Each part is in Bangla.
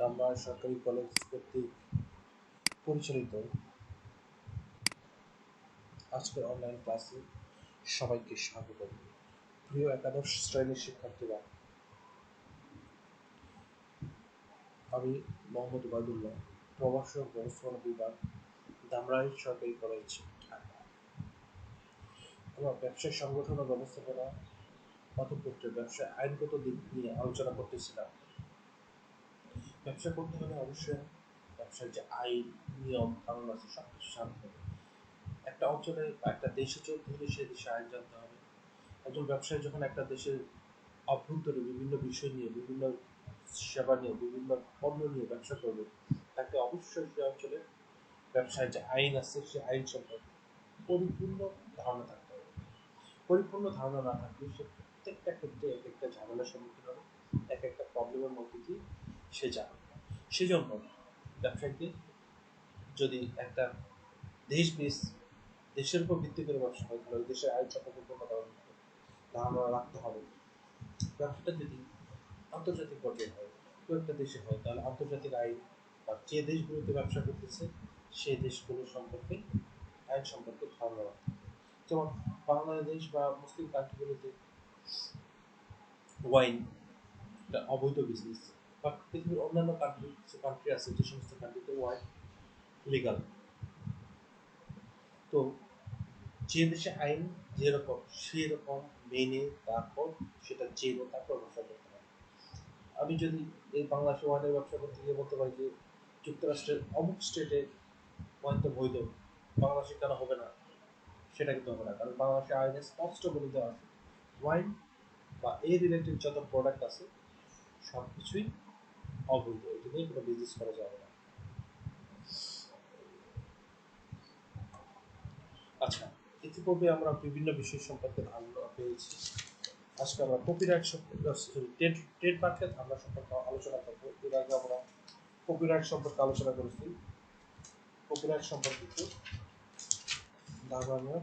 ডাম্বার সরকারি কলেজ কর্তৃক পরিচালিত আজকের অনলাইন ক্লাসে সবাইকে স্বাগত। প্রিয় একাদশ শ্রেণির শিক্ষার্থীরা, আমি মোহাম্মদ ওবায়দুল্লাহ, প্রভাষক ব্যবস্থাপনা বিভাগ, দামরাই সরকারি কলেজ আমরা ব্যবসায়, সংগঠন ও ব্যবস্থাপনা পথপত্রে ব্যবসায় আইনগত দিক নিয়ে আলোচনা করতেছিলাম। ব্যবসা করতে হলে অবশ্যই ব্যবসার যে আইন, নিয়ম, কানুন আছে সব কিছু জানতে হবে। একটা অঞ্চলে বা একটা দেশে চলতে হলে সে দেশে আইন জানতে হবে। একজন ব্যবসায়ী যখন একটা দেশের অভ্যন্তরে বিভিন্ন বিষয় নিয়ে, বিভিন্ন সেবা নিয়ে, বিভিন্ন পণ্য নিয়ে ব্যবসা করবে, তাকে অবশ্যই সে অঞ্চলে ব্যবসায় যে আইন আছে, সে আইন সম্পর্কে পরিপূর্ণ ধারণা থাকতে হবে। পরিপূর্ণ ধারণা না থাকলে সে প্রত্যেকটা ক্ষেত্রে এক একটা ঝামেলার সম্মুখীন হবে, এক একটা প্রবলেমের মধ্যে দিয়ে সে যাবে। সেজন্য ব্যবসায়ীকে যদি একটা দেশ বেশ, দেশের উপর ভিত্তি করে ব্যবসা হয়, তাহলে দেশের আইন সম্পর্কে কোনো ধারণা রাখতে হবে। ব্যবসাটা যদি আন্তর্জাতিক পর্যায়ে হয়, কেউ একটা দেশে হয়, তাহলে আন্তর্জাতিক আইন বা যে দেশগুলোতে ব্যবসা করতেছে, সেই দেশগুলো সম্পর্কে, আইন সম্পর্কে ধারণা রাখতে যেমন বাংলাদেশ বা মুসলিম কান্ট্রিগুলোতে ওয়াইন একটা অবৈধ বিজনেস বা পৃথিবীর অন্যান্য কান্ট্রি কিছু কান্ট্রি আছে যে সমস্ত কান্ট্রিতে ওয়াইন লিগাল তো যে দেশে আইন যেরকম, সেরকম মেনে তারপর সেটা জেনে তারপর ব্যবসা করতে হবে আমি যদি এই বাংলাদেশে ওয়াইনের ব্যবসা করতে গিয়ে বলতে পারি যে, যুক্তরাষ্ট্রের অমুক স্টেটে ওয়াইন বৈধ, বাংলাদেশে কেন হবে না? সেটা কিন্তু হবে না, কারণ বাংলাদেশের আইনে স্পষ্ট বলে দেওয়া আছে। ওয়াইন বা এই রিলেটেড যত প্রোডাক্ট আছে সব কিছুই অবৈধ এটা নিয়ে কোনো বিজনেস করা যাবে না আচ্ছা ইতিপূর্বে আমরা বিভিন্ন বিষয় সম্পর্কে ধারণা পেয়েছি আজকে আমরা কপিরাইট ট্রেড ট্রেডমার্কের ধারণা সম্পর্কে আলোচনা করব এর আগে আমরা কপিরাইট সম্পর্কে আলোচনা করেছি কপিরাইট সম্পর্কিত ধারণা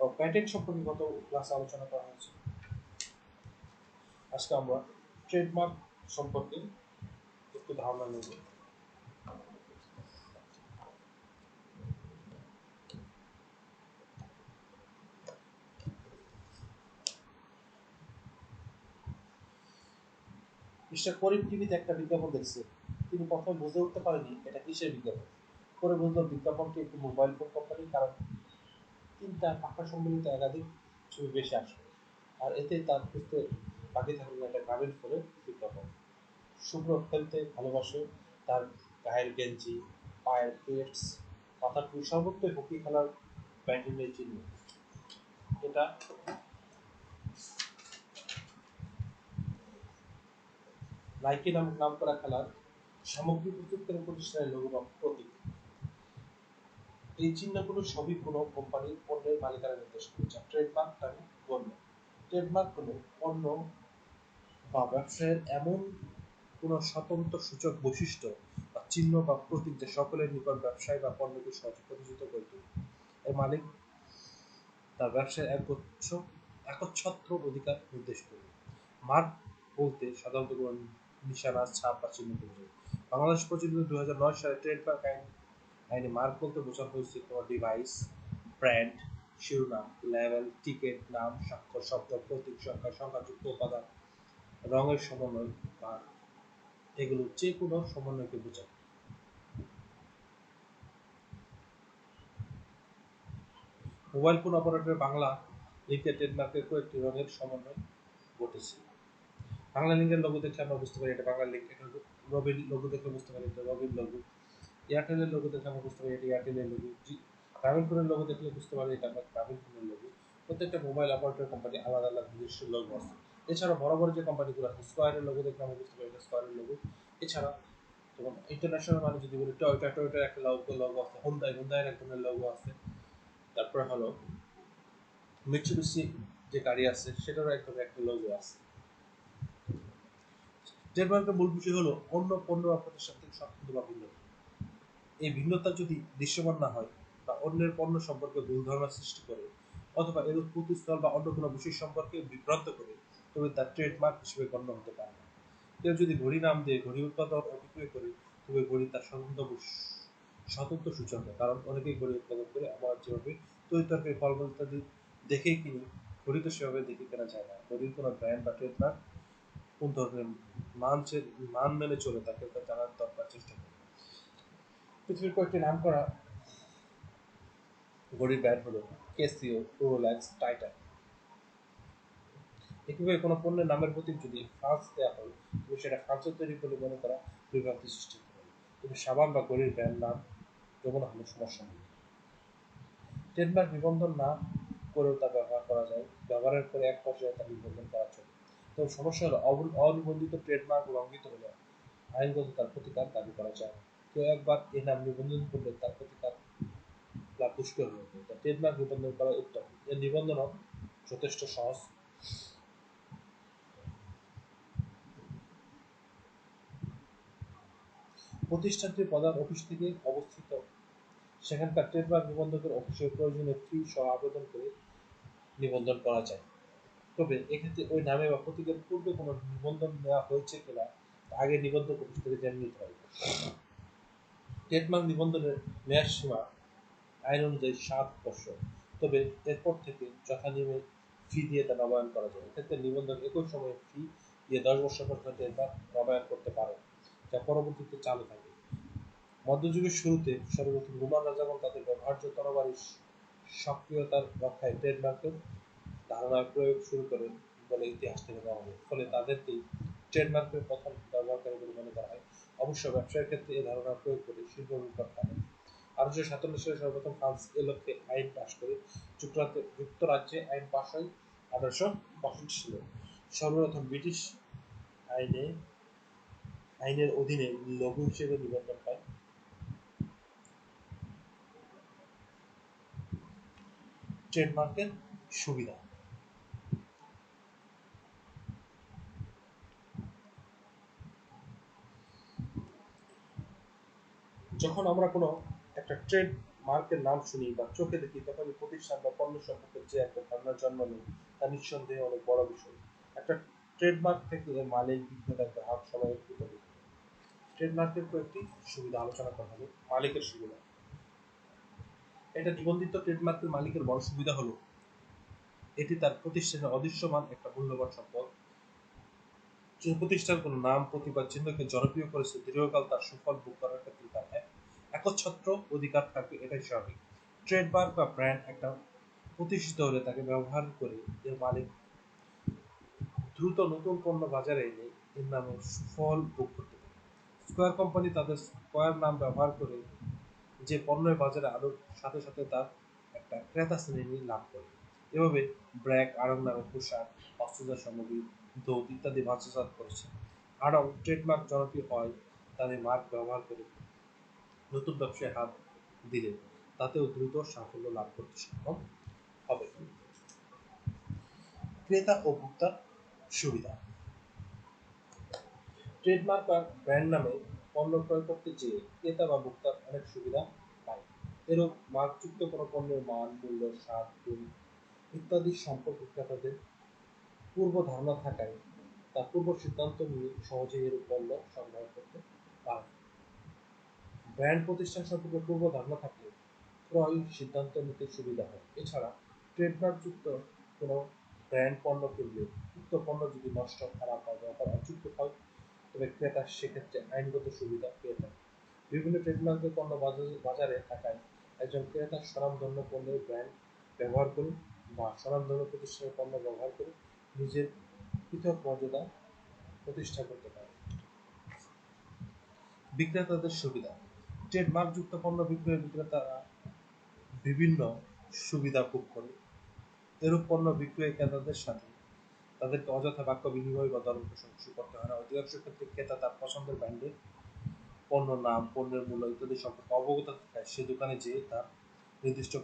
ও প্যাটেন্ট সম্পর্কে গত ক্লাসে আলোচনা করা হয়েছে আজকে আমরা ট্রেডমার্ক সম্পর্কে একটু ধারণা নেব মিস্টার করিম টিভিতে একটা বিজ্ঞাপন দেখছে। তিনি প্রথমে বুঝে উঠতে পারেনি এটা কিসের বিজ্ঞাপন। পরে বুঝলো বিজ্ঞাপনটি একটি মোবাইল ফোন কোম্পানির কারণ তিনটা পাখা সম্মিলিত একাধিক ছবি বেশি আসে। আর এতে তার খুঁজতে বাকি থাকল একটা গ্রামীণ ফোনের বিজ্ঞাপন শুভ্র খেলতে ভালোবাসে, তার গায়ের গেঞ্জি, পায়ের পেটস মাথার টুল সর্বত্রই হকি খেলার ব্যাটিংয়ের চিহ্ন। এটা নাইকি নামক নাম করা খেলার সামগ্রী প্রস্তুতকারী প্রতিষ্ঠানের লোগো প্রতীক। এই চিহ্নগুলো সবই কোনো কোম্পানির পণ্যের মালিকানা নির্দেশ করে যা ট্রেডমার্ক নামে গণ্য। ট্রেডমার্ক হলো পণ্য বা ব্যবসায়ের এমন কোনো স্বতন্ত্র সূচক বৈশিষ্ট্য বা চিহ্ন বা প্রতীক যা সকলের নিকট ব্যবসায় বা পণ্যকে সহজে প্রতিষ্ঠিত করে এর মালিক তার ব্যবসায় একগুচ্ছ একচ্ছত্র অধিকার নির্দেশ করে। মার্ক বলতে সাধারণত নিশানা, ছাপ বা চিহ্ন বোঝায় বাংলাদেশ প্রচলিত দু হাজার নয় সালে ট্রেডমার্ক আইন, আইনে মার্ক বলতে বোঝানো হয়েছে কোনো ডিভাইস, ব্র্যান্ড, শিরোনাম, লেভেল, টিকেট, নাম, স্বাক্ষর, শব্দ, প্রতীক, সংখ্যা, সংখ্যাযুক্ত উপাদান রঙের সমন্বয় বা এগুলো যে কোনো সমন্বয়কে বোঝায়। মোবাইল ফোন অপারেটরের বাংলা লিঙ্কে ট্রেডমার্কের কয়েকটি রঙের সমন্বয় ঘটেছে। বাংলা লিঙ্কের লোগো দেখলে আমরা বুঝতে পারি এটা বাংলা লিঙ্ক, এটা রবির লোগো দেখলে বুঝতে পারি এটা রবির লোগো এয়ারটেলের লোগো দেখলে আমরা বুঝতে পারি এটা এয়ারটেলের লোগো গ্রামীণ ফোনের লোগো দেখলে বুঝতে পারি এটা আমরা গ্রামীণ ফোনের লোগো প্রত্যেকটা মোবাইল অপারেটর কোম্পানি আলাদা আলাদা নিজস্ব লোগো আছে। এছাড়া বড় বড় যে কোম্পানিগুলো আছে স্কোয়ারের লোগো দেখলে আমরা বুঝতে পারি স্কোয়ারের লোগো এছাড়া যেমন ইন্টারন্যাশনাল মানে যদি বলি টয়োটা টয়োটার একটা লোগো লোগো আছে হোন্ডাই হোন্ডাইয়ের এক ধরনের লোগো আছে। তারপরে হলো মিটসুবিশি যে গাড়ি আছে, সেটারও এক ধরনের একটা লোগো আছে। ট্রেডমার্কের মূল বিষয় হলো, অন্য পণ্য বা প্রতিষ্ঠান থেকে বা ভিন্ন। এই ভিন্নতা যদি দৃশ্যমান না হয় বা অন্যের পণ্য সম্পর্কে ভুল ধারণা সৃষ্টি করে, অথবা এর উৎপত্তি স্থল বা অন্য কোনো বিষয় সম্পর্কে বিভ্রান্ত করে তবে তার ট্রেডমার্ক হিসেবে গণ্য হতে পারে না। কেউ যদি ঘড়ি নাম দিয়ে ঘড়ি উৎপাদন ও বিক্রয় করে, তবে ঘড়ি তার বস- স্বতন্ত্র সূচনা। কারণ অনেকেই ঘড়ি উৎপাদন করে আমরা যেভাবে তৈরি তরকারি, ফলমূল ইত্যাদি দেখেই কিনি, ঘড়ি তো সেভাবে দেখে কেনা যায় না। ঘড়ির কোনো ব্র্যান্ড বা ট্রেডমার্ক কোন ধরনের মান মান মেনে চলে তাকে তা জানার দরকার চেষ্টা করি। পৃথিবীর কয়েকটি নাম করা ঘড়ির ব্র্যান্ড হলো কেসিও রোলেক্স টাইটান একইভাবে কোনো পণ্যের নামের প্রতীক যদি ফ্রান্স দেওয়া হয়, তবে সেটা ফ্রান্সের তৈরি বলে মনে করা বিভ্রান্তি সৃষ্টি করে। কিন্তু সাবান বা ঘড়ির ব্র্যান্ড নাম যেমন হলো সমস্যা নেই ট্রেডমার্ক নিবন্ধন না করেও তা ব্যবহার করা যায়। ব্যবহারের পরে এক পর্যায়ে তা নিবন্ধন করা চলে। তবে সমস্যা হলো অনিবন্ধিত ট্রেডমার্ক লঙ্ঘিত হলে আইনগত তার প্রতিকার দাবি করা যায়। কেউ একবার এ নাম নিবন্ধন করলে তার প্রতিকার লাভ দুষ্কর হয়ে ওঠে। ট্রেডমার্ক নিবন্ধন করা উত্তম। এর নিবন্ধন যথেষ্ট সহজ। প্রতিষ্ঠানটির প্রধান অফিস থেকে অবস্থিত। সেখানকার ট্রেডমার্ক নিবন্ধকের অফিসের প্রয়োজনীয় ফি সহ আবেদন করে নিবন্ধন করা যায়। তবে এক্ষেত্রে ওই নামে বা প্রতীকের পূর্বে কোনো নিবন্ধন নেওয়া হয়েছে কিনা আগে নিবন্ধক অফিস থেকে জেনে নিতে হবে। ট্রেডমার্ক নিবন্ধনের মেয়াদ সীমা আইন অনুযায়ী সাত বছর। তবে এরপর থেকে যথানিয়মে ফি দিয়ে তা নবায়ন করা যায়। এক্ষেত্রে নিবন্ধন একই সময়ে ফি দিয়ে দশ বছর পর্যন্ত ট্রেডমার্ক নবায়ন করতে পারে। যা পরবর্তীতে চালু থাকে। মধ্যযুগের শুরুতে সর্বপ্রথম রোমান রাজাগণ তাদের ব্যবহার্য তরবারির সক্রিয়তার রক্ষায় ট্রেডমার্কের ধারণার প্রয়োগ শুরু করেন বলে ইতিহাস থেকে নেওয়া হয় ফলে তাদেরকেই ট্রেডমার্কের প্রথম ব্যবহারকারী বলে মনে করা হয়। অবশ্য ব্যবসায়ের ক্ষেত্রে এই ধারণার প্রয়োগ করে শিল্প বিপ্লব ঘটে আঠারোশো সাতান্ন সালে সর্বপ্রথম ফ্রান্স এ লক্ষ্যে আইন পাশ করে যুক্তরাজ্যে যুক্তরাজ্যে আইন পাশ হয় আঠারোশো বাষট্টি সালে। সর্বপ্রথম ব্রিটিশ আইনে আইনের অধীনে লঘু হিসেবে নিবন্ধন পায় ট্রেডমার্কের সুবিধা। যখন আমরা কোনো একটা ট্রেড মার্কের নাম শুনি বা চোখে দেখি, তখন প্রতিষ্ঠান বা পণ্য সম্পর্কে যে একটা ধারণার জন্ম নেই তা নিঃসন্দেহে অনেক বড় বিষয়। একটা ট্রেডমার্ক থেকে মালিক, বিক্রেতা, গ্রাহক সবাই উপকৃত ট্রেডমার্কের কয়েকটি সুবিধা আলোচনা করা হবে, মালিকের সুবিধা। এটা নিবন্ধিত ট্রেডমার্কের মালিকের বড় সুবিধা হলো, এটি তার প্রতিষ্ঠানের অদৃশ্যমান একটা মূল্যবান সম্পদ। যে প্রতিষ্ঠান কোনো নাম প্রতিবাদ চিহ্নকে জনপ্রিয় করেছে, দীর্ঘকাল তার সুফল ভোগ করার ক্ষেত্রে তার এক একচ্ছত্র অধিকার থাকবে, এটাই স্বাভাবিক। ট্রেডমার্ক বা ব্র্যান্ড একটা প্রতিষ্ঠিত হলে তাকে ব্যবহার করে এর মালিক দ্রুত নতুন পণ্য বাজারে এনে এর নামে সুফল ভোগ করতে স্কোয়ার কোম্পানি তাদের স্কোয়ার নাম ব্যবহার করে যে পণ্যের বাজারে আলোর সাথে সাথে তার একটা ক্রেতা শ্রেণি লাভ করে। এভাবে ব্র্যাক, আড়ং নামে পোশাক, অস্ত্রজাত সামগ্রী দৌত ইত্যাদি বাজারজাত করেছে। আড়ং ট্রেডমার্ক জনপ্রিয় হয় তাদের মার্ক ব্যবহার করে নতুন ব্যবসায় হাত দিলে তাতেও দ্রুত সাফল্য লাভ করতে সক্ষম হবে। ক্রেতা ও ভোক্তার সুবিধা। ট্রেডমার্ক বা ব্র্যান্ড নামে পণ্য ক্রয় করতে যেয়ে ক্রেতা বা ভোক্তার অনেক সুবিধা পায়। এরূপ মার্কযুক্ত কোনো পণ্যের মান, মূল্য, স্বাদ, গুণ ইত্যাদি সম্পর্কে ক্রেতাদের পূর্ব ধারণা থাকায় তা পূর্ব সিদ্ধান্ত নিয়ে সহজেই এরূপ পণ্য সংগ্রহ করতে পারে। ব্র্যান্ড প্রতিষ্ঠান সম্পর্কে পূর্ব ধারণা থাকলে ক্রয় সিদ্ধান্ত নিতে সুবিধা হয়। এছাড়া ট্রেডমার্কযুক্ত কোনো ব্র্যান্ড পণ্য কিনলে উক্ত পণ্য যদি নষ্ট, খারাপ হয় ব্যবহার হয় তবে ক্রেতা সেক্ষেত্রে আইনগত সুবিধা পেয়ে থাকে। বিভিন্ন ট্রেডমার্কের পণ্য বাজারে থাকায় একজন ক্রেতা স্বনামধন্য পণ্যের ব্র্যান্ড ব্যবহার করে বা স্বনামধন্য প্রতিষ্ঠানের পণ্য ব্যবহার করে নিজের পৃথক মর্যাদা প্রতিষ্ঠা করতে পারে। বিক্রেতাদের সুবিধা। ট্রেডমার্কযুক্ত পণ্য বিক্রয় বিক্রেতারা বিভিন্ন সুবিধা ভোগ করে। এরূপ পণ্য বিক্রয় ক্রেতাদের সাথে তাদেরকে অযথা বাক্য বিনিময় বা দর প্রশংসা করতে হয় না। অধিকাংশ ক্ষেত্রে ক্রেতা তার পছন্দের ব্র্যান্ডের পণ্য, নাম, পণ্যের মূল্য ইত্যাদি সম্পর্কে অবগত থাকায় সে দোকানে যেয়ে তার নির্দিষ্ট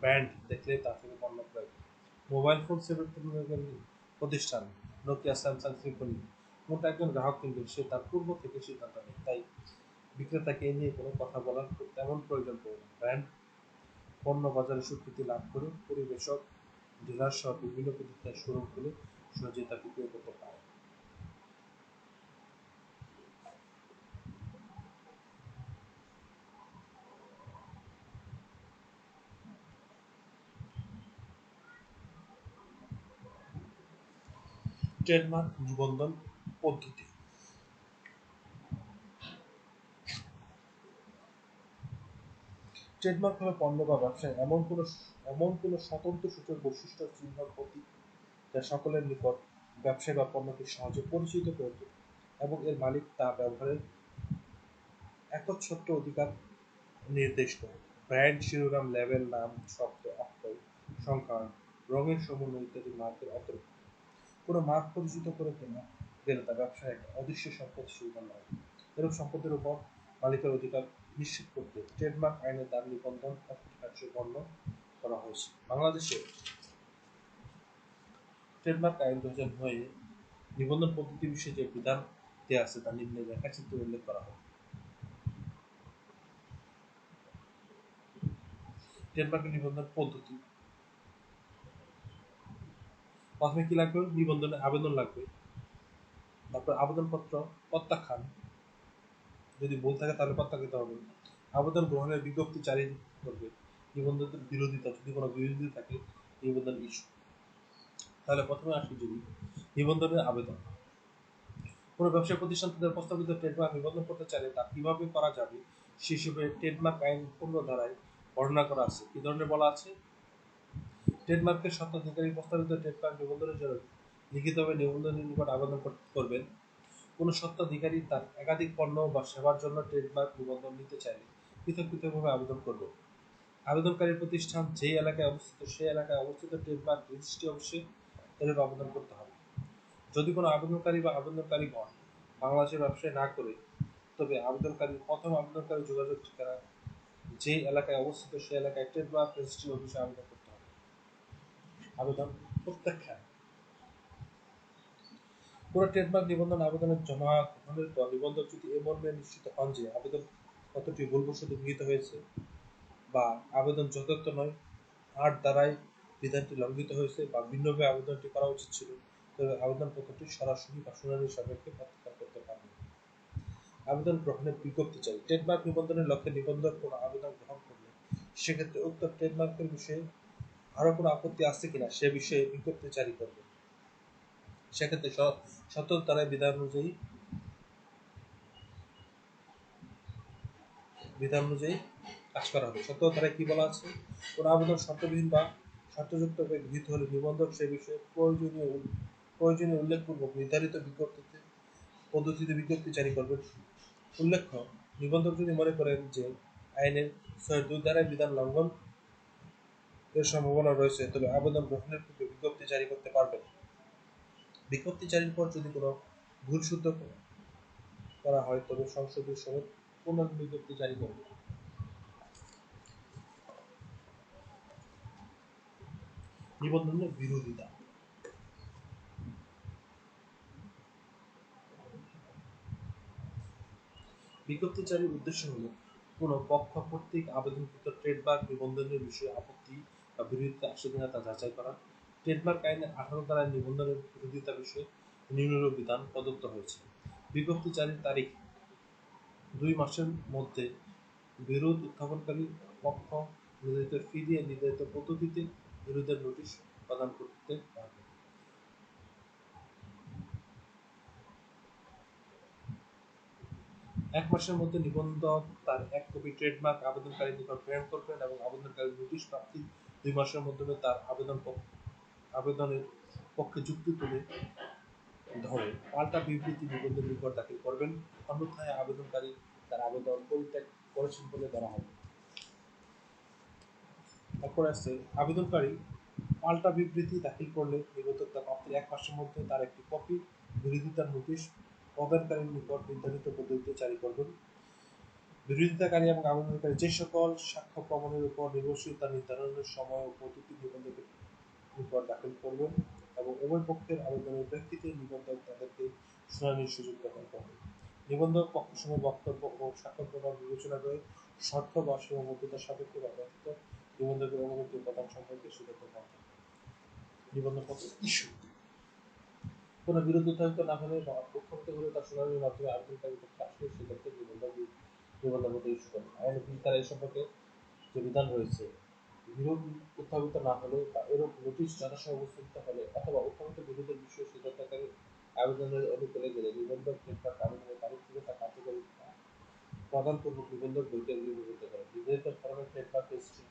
ব্র্যান্ড দেখলে তার থেকে পণ্য ক্রয় করে। মোবাইল ফোন সেবা প্রতিষ্ঠান নোকিয়া স্যামসাং সিম্ফনি মোটা একজন গ্রাহক কিন্তু সে তার পূর্ব থেকে সিদ্ধান্ত নেয়। তাই বিক্রেতাকে নিয়ে কোনো কথা বলার তেমন প্রয়োজন পড়ে না। ব্র্যান্ড পণ্য বাজারে স্বীকৃতি লাভ করে পরিবেশক ডিলার সহ বিভিন্ন প্রতিষ্ঠানের শোরুম খুলে সহজে বিক্রয় করতে পারে। ট্রেডমার্ক, নিবন্ধন, পদ্ধতি। ট্রেডমার্ক হলো পণ্য বা ব্যবসায় এমন কোনো এমন কোনো স্বতন্ত্র সূচক বৈশিষ্ট্য, চিহ্ন, প্রতীক যা সকলের নিকট ব্যবসায় বা পণ্যকে সহজে পরিচিত করে এবং এর মালিক তা ব্যবহারের একচ্ছত্র অধিকার নির্দেশ করে। ব্র্যান্ড, শিরোনাম লেবেল নাম, শব্দ, অক্ষর, সংখ্যা, রঙের সমন্বয় ইত্যাদি মার্কের অন্তর্ভুক্ত। কোনো মার্ক পরিচিত করে কেনা গেলে তা ব্যবসায় একটা অদৃশ্য সম্পদ সুবিধা নয় এরূপ সম্পদের উপর মালিকের অধিকার নিশ্চিত করতে ট্রেডমার্ক আইনে তার নিবন্ধন কার্যক্রম করা হয়েছে। বাংলাদেশে ট্রেডমার্ক আইন দু হাজার নয়ে নিবন্ধন পদ্ধতি বিষয়ে যে বিধান দেওয়া আছে তা নিম্নে রেখাচিত্রে উল্লেখ করা হয়। ট্রেডমার্কের নিবন্ধন পদ্ধতি। প্রথমে কি লাগবে? নিবন্ধনে আবেদন লাগবে। তারপর আবেদনপত্র প্রত্যাখ্যান। যদি ভুল থাকে তাহলে প্রত্যাখ্যাত হবে। আবেদন গ্রহণের বিজ্ঞপ্তি জারি করবে। নিবন্ধনের বিরোধিতা, যদি কোনো বিরোধিতা থাকে, নিবন্ধন ইস্যু। তাহলে প্রথমে আসি যদি নিবন্ধনের আবেদন। কোনো ব্যবসায় প্রতিষ্ঠান তাদের প্রস্তাবিত ট্রেডমার্ক নিবন্ধন করতে চাইলে তা কীভাবে করা যাবে সে হিসেবে ট্রেডমার্ক আইন পূর্ণ ধারায় বর্ণনা করা আছে। কি ধরনের বলা আছে? ট্রেডমার্কের স্বত্বাধিকারী প্রস্তাবিত ট্রেডমার্ক নিবন্ধনের জন্য লিখিতভাবে নিবন্ধনের নিকট আবেদন করবেন। কোনো স্বত্বাধিকারী তার একাধিক পণ্য বা সেবার জন্য ট্রেডমার্ক নিবন্ধন নিতে চাইলে পৃথক পৃথকভাবে আবেদন করবে আবেদনকারী প্রতিষ্ঠান যে এলাকায় অবস্থিত, সেই এলাকায় অবস্থিত ট্রেডমার্ক রেজিস্ট্রি অফিসে এভাবে আবেদন করতে হবে। যদি কোনো আবেদনকারী বা আবেদনকারীগণ বাংলাদেশের ব্যবসায় না করে, তবে আবেদনকারী প্রথম আবেদনকারী যোগাযোগ ঠিকানা যে এলাকায় অবস্থিত সেই এলাকায় ট্রেডমার্ক রেজিস্ট্রি অফিসে আবেদন করতে হবে। আবেদন প্রত্যাখ্যান। কোনো ট্রেডমার্ক নিবন্ধন আবেদনের জমা গ্রহণের পর নিবন্ধক যদি এ মর্মে নিশ্চিত হন যে আবেদন কতটি ভুলবশত গৃহীত হয়েছে বা আবেদন যথার্থ নয় আর দ্বারাই বিধানটি লঙ্ঘিত হয়েছে বা ভিন্নভাবে আবেদনটি করা উচিত ছিল, তবে আবেদনপত্রটি সরাসরি বা শুনানির সাপেক্ষে প্রত্যাখ্যান করতে পারবে। আবেদন গ্রহণের বিজ্ঞপ্তি চাই। ট্রেডমার্ক নিবন্ধনের লক্ষ্যে নিবন্ধক কোনো আবেদন গ্রহণ করলে সেক্ষেত্রে উক্ত ট্রেডমার্কের বিষয়ে আরও কোনো আপত্তি আছে কিনা সে বিষয়ে বিজ্ঞপ্তি জারি করবে। সেক্ষেত্রে সতত তারাই বিধান অনুযায়ী বিধান অনুযায়ী কাজ করা হবে। সত্য তারা কি বলা আছে? কোনো আবেদন শর্তবিহীন বা শর্তযুক্ত গৃহীত হলে নিবন্ধক সে বিষয়ে প্রয়োজনীয় প্রয়োজনীয় উল্লেখপূর্বক নির্ধারিত বিজ্ঞপ্তিতে পদ্ধতিতে বিজ্ঞপ্তি জারি করবেন। উল্লেখ্য, নিবন্ধক যদি মনে করেন যে আইনের ছয় দুই ধারায় বিধান লঙ্ঘন এর সম্ভাবনা রয়েছে, তবে আবেদন গ্রহণের পূর্বে বিজ্ঞপ্তি জারি করতে পারবেন। বিজ্ঞপ্তি জারির পর যদি কোনো ভুল শুদ্ধ করা হয়, তবে সংসদের সমেত পুনর্বিজ্ঞপ্তি জারি করবে নিবন্ধনের বিরোধিতা বিজ্ঞপ্তি জারির উদ্দেশ্য হল কোন পক্ষ কর্তৃক আবেদনকৃত ট্রেডমার্ক নিবন্ধনের বিষয়ে আপত্তি বা বিরোধিতা আসে কিনা তা যাচাই করা ট্রেডমার্ক আইনের আঠারো ধারায় নিবন্ধনের বিরোধিতা বিষয়ে নিম্নরূপ বিধান প্রদত্ত হয়েছে বিজ্ঞপ্তি জারির তারিখ দুই মাসের মধ্যে বিরোধ উত্থাপনকারী পক্ষ নির্ধারিত ফি দিয়ে নির্ধারিত পদ্ধতিতে বিরোধের নোটিশ প্রদান করতে পারবে। এক মাসের মধ্যে নিবন্ধক তার এক কপি ট্রেডমার্ক আবেদনকারী নিকট প্রেরণ করবেন এবং আবেদনকারী নোটিশ প্রাপ্তি দুই মাসের মাধ্যমে তার আবেদন আবেদনের পক্ষে যুক্তি তুলে ধরে। পাল্টা বিবৃতি নিবন্ধের নিকট দাখিল করবেন। অন্যথায় আবেদনকারী তার আবেদন পরিত্যাগ করেছেন বলে ধরা হবে। তারপর আছে আবেদনকারী পাল্টা বিবৃতি দাখিল করলে নিবন্ধকতা প্রাপ্তির এক মাসের মধ্যে তার একটি কপি, বিরোধিতার নোটিশ, প্রদানকারীর নিকট নির্ধারিত পদ্ধতিতে জারি করবেন। বিরোধিতাকারী এবং আবেদনকারী যে সকল সাক্ষ্য প্রমাণের উপর নির্ভরশীল তা নির্ধারণের সময় ও পদ্ধতি নিবন্ধকের নিকট দাখিল করবেন এবং উভয় পক্ষের আবেদনের প্রেক্ষিতে নিবন্ধক তাদেরকে শুনানির সুযোগ প্রদান করবে নিবন্ধক পক্ষসমূহ বক্তব্য ও সাক্ষ্য প্রমাণ বিবেচনা করে শর্ত বা সীমাবদ্ধতার সাপেক্ষে বা ব্যতীত নিবন্ধকের অনুমতি প্রদান সম্পর্কে সিদ্ধান্ত নেওয়া নিবন্ধনপত্র ইস্যু কোনো বিরোধ উত্থাপিত না হলে বা পক্ষপাত হলে তার শুনানির মাধ্যমে আবেদনকারী পক্ষে আসলে সেক্ষেত্রে নিবন্ধন নিবন্ধনপত্র ইস্যু করবে আইন তারা এই সম্পর্কে যে বিধান রয়েছে, বিরোধ উত্থাপিত না হলে বা এরূপ নোটিশ জনসভা উপস্থিত হলে অথবা উত্থাপিত বিরোধের বিষয়ে সিদ্ধান্তকারী আবেদনের অনুকূলে গেলে নিবন্ধক ট্রেডমার্ক আবেদনের তারিখ থেকে তা কার্যকারিতা প্রদানপূর্বক নিবন্ধক বইতে নিবন্ধিত করে। নির্ধারিত ফরমে ট্রেডমার্ক রেজিস্ট্রি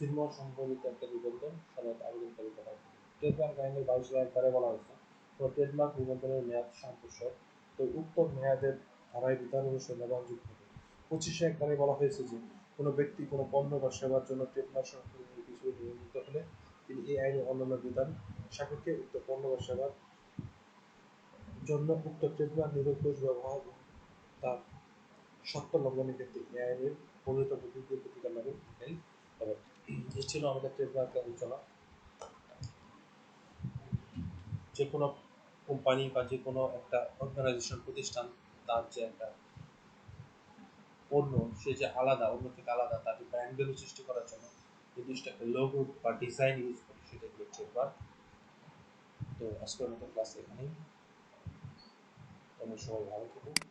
চিহ্ন সংবলিত একটা নিবন্ধন সনদ আবেদনকারী করা ট্রেডমার্ক আইনের বাইশ এক ধারে বলা হয়েছে। তো ট্রেডমার্ক নিবন্ধনের মেয়াদ সম্প্রসার তো উক্ত মেয়াদের ধারায় বিধান অনুসারে নবায়নযোগ্য হবে। পঁচিশে এক ধারে বলা হয়েছে যে, কোনো ব্যক্তি কোনো পণ্য বা সেবার জন্য ট্রেডমার্ক সংশোধনের কিছু নিবন্ধিত হলে তিনি এই আইনের অন্যান্য বিধান সাপেক্ষে উক্ত পণ্য বা সেবার জন্য উক্ত ট্রেডমার্ক নিরঙ্কুশ ব্যবহার তার সত্য লঙ্ঘনের ক্ষেত্রে এই আইনের প্রণীত বিধিকে প্রতিকার লাগু এটাই হবে ছিল আমাদের ট্রেডমার্ক আলোচনা। যে কোনো কোম্পানি বা যে কোনো একটা অর্গানাইজেশন প্রতিষ্ঠান, তার যে একটা পণ্য, সে যে আলাদা, অন্য থেকে আলাদা, তার যে ব্র্যান্ড ভ্যালু সৃষ্টি করার জন্য নির্দিষ্ট একটা লোগো বা ডিজাইন ইউজ করে, সেটা হলো ট্রেডমার্ক তো আজকের মতো ক্লাস এখানেই। তোমরা সবাই ভালো থেকো।